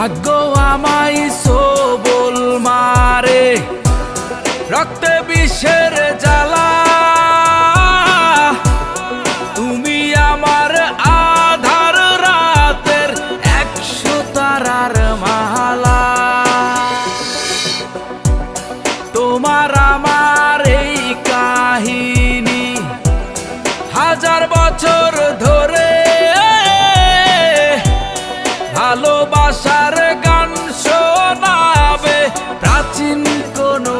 ভাগ্য আমাই সবল মারে, রক্তে বিষের জ্বালা। তুমি আমার আধার রাতের একশো তারার মালা। তোমার আমার এই কাহিনী হাজার বছর ধরে ভাষার গান শোনাবে প্রাচীন কোনো